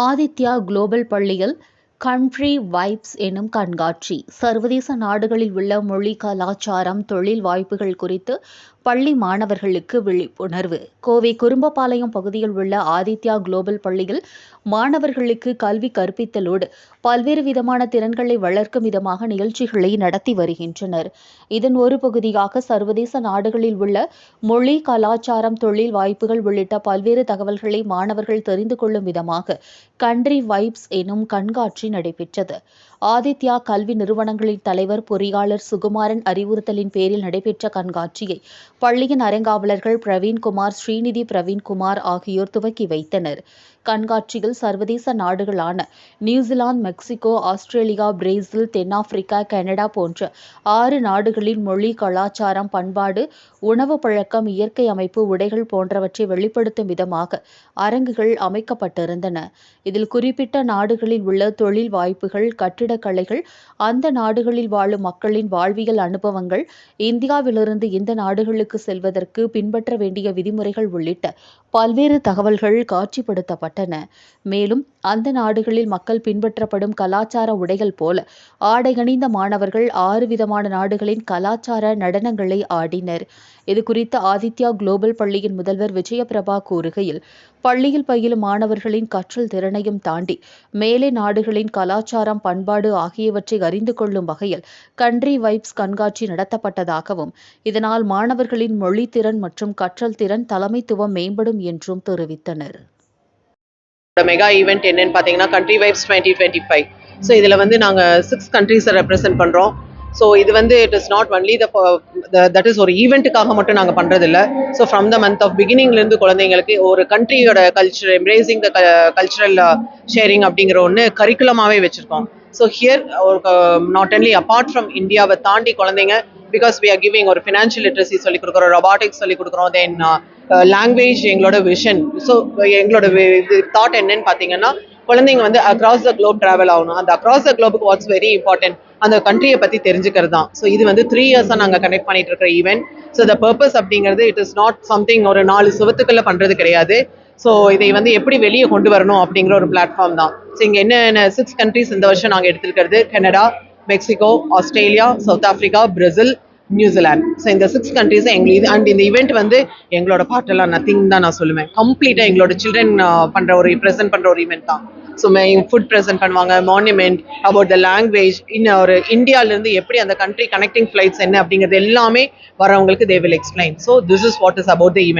Aditya global பள்ளியில் country vibes எனும் கண்காட்சி. சர்வதேச நாடுகளில் உள்ள மொழி கலாச்சாரம் தொழில் வாய்ப்புகள் குறித்து பள்ளி மாணவர்களுக்கு விழிப்புணர்வு. கோவை குறும்பபாளையம் பகுதியில் உள்ள ஆதித்யா குளோபல் பள்ளியில் மாணவர்களுக்கு கல்வி கற்பித்தலோடு பல்வேறு விதமான திறன்களை வளர்க்கும் விதமாக நிகழ்ச்சிகளை நடத்தி வருகின்றனர். இதன் ஒரு பகுதியாக சர்வதேச நாடுகளில் உள்ள மொழி கலாச்சாரம் தொழில் வாய்ப்புகள் உள்ளிட்ட பல்வேறு தகவல்களை மாணவர்கள் தெரிந்து கொள்ளும் விதமாக கண்ட்ரி வைப்ஸ் எனும் கண்காட்சி நடைபெற்றது. ஆதித்யா கல்வி நிறுவனங்களின் தலைவர் பொறியாளர் சுகுமாரன் அறிவுறுத்தலின் பேரில் நடைபெற்ற கண்காட்சியை பள்ளியின் அரங்காவலர்கள் பிரவீன்குமார் ஸ்ரீநிதி பிரவீன்குமார் ஆகியோர் துவக்கி வைத்தனர். கண்காட்சியில் சர்வதேச நாடுகளான New Zealand Mexico Australia Brazil தென்னாப்பிரிக்கா கனடா போன்ற ஆறு நாடுகளின் மொழி கலாச்சாரம் பண்பாடு உணவு பழக்கம் இயற்கை அமைப்பு உடைகள் போன்றவற்றை வெளிப்படுத்தும் விதமாக அரங்குகள் அமைக்கப்பட்டிருந்தன. இதில் குறிப்பிட்ட நாடுகளில் உள்ள தொழில் வாய்ப்புகள் கட்டிடக்கலைகள் அந்த நாடுகளில் வாழும் மக்களின் வாழ்வியல் அனுபவங்கள் இந்தியாவிலிருந்து இந்த நாடுகளுக்கு செல்வதற்கு பின்பற்ற வேண்டிய விதிமுறைகள் உள்ளிட்ட பல்வேறு தகவல்கள் காட்சிப்படுத்தப்பட்டன. மேலும் அந்த நாடுகளில் மக்கள் பின்பற்றப்படும் கலாச்சார உடைகள் போல ஆடையணிந்த மாணவர்கள் ஆறு விதமான நாடுகளின் கலாச்சார நடனங்களை ஆடினர். இது குறித்து ஆதித்யா குளோபல் பள்ளியின் முதல்வர் விஜயபிரபா கூறுகையில் பள்ளியில் பயிலும் மாணவர்களின் கற்றல் திறனையும் தாண்டி மேலே நாடுகளின் கலாச்சாரம் பண்பாடு ஆகியவற்றை அறிந்து கொள்ளும் வகையில் கண்ட்ரி வைப்ஸ் கண்காட்சி நடத்தப்பட்டதாகவும் இதனால் மாணவர்களின் மொழித்திறன் மற்றும் கற்றல் திறன் தலைமைத்துவம் மேம்படும் என்றும் தெரிவித்தனர். மெகா ஈவெண்ட் என்னன்னு பார்த்தீங்கன்னா country vibes twenty twenty five so இதில் வந்து நாங்கள் சிக்ஸ் கண்ட்ரீஸை ரெப்ரசென்ட் பண்ணுறோம் ஸோ இது வந்து it is not only the that is ஒரு ஈவெண்ட்டுக்காக மட்டும் நாங்கள் பண்ணுறதில்ல so from the month of பிகினிங்லேருந்து குழந்தைங்களுக்கு ஒரு கண்ட்ரியோட culture embracing the cultural sharing அப்படிங்கிற ஒன்று கரிக்குலமாகவே வச்சுருக்கோம். ஸோ ஹியர் ஒரு நாட் ஒன்லி அப்பார்ட் ஃப்ரம் இந்தியாவை தாண்டி குழந்தைங்க பிகாஸ் வி ஆர் கிவிங் ஒரு ஃபினான்ஷியல் லிட்ரஸி சொல்லிக் கொடுக்குறோம் ரொபாட்டிக்ஸ் சொல்லிக் கொடுக்குறோம் தென் லாங்குவேஜ் uh, uh, எங்களோட விஷன் ஸோ எங்களோட இது தாட் என்னன்னு பார்த்தீங்கன்னா குழந்தைங்க வந்து அக்ராஸ் த குளோப் ட்ராவல் ஆகணும். அந்த அக்ராஸ் த குளோபுக்கு வாட்ஸ் வெரி இம்பார்ட்டன்ட் அந்த கண்ட்ரியை பற்றி தெரிஞ்சுக்கிறது தான் ஸோ இது வந்து த்ரீ இயர்ஸாக நாங்கள் கனெக்ட் பண்ணிட்டு இருக்கிற ஈவெண்ட் ஸோ த பர்பஸ் அப்படிங்கிறது இட் இஸ் நாட் சம்திங் ஒரு நாலு சுவத்துக்குள்ள பண்ணுறது கிடையாது. ஸோ இதை வந்து எப்படி வெளியே கொண்டு வரணும் அப்படிங்கிற ஒரு பிளாட்ஃபார்ம் தான். ஸோ இங்கே என்னென்ன சிக்ஸ் கண்ட்ரிஸ் இந்த வருஷம் நாங்கள் எடுத்துருக்கிறது? Canada Mexico Australia south Africa Brazil New Zealand so இந்த சிக்ஸ் கண்ட்ரீஸ் எங்களுக்கு இது அண்ட் இந்த இவெண்ட் வந்து எங்களோட பாட்டெல்லாம் நத்திங் தான் நான் சொல்லுவேன். கம்ப்ளீட்டாக எங்களோட சில்ட்ரன் பண்ணுற ஒரு ப்ரெசென்ட் பண்ணுற ஒரு இவெண்ட் தான். ஸோ ஃபுட் ப்ரெசென்ட் பண்ணுவாங்க மானுமெண்ட் அபவுட் த லாங்குவேஜ் இன்னும் ஒரு இந்தியாவிலேருந்து எப்படி அந்த கண்ட்ரி கனெக்டிங் ஃப்ளைட்ஸ் என்ன அப்படிங்கிறது எல்லாமே வரவங்களுக்கு they will explain so this is what is about the event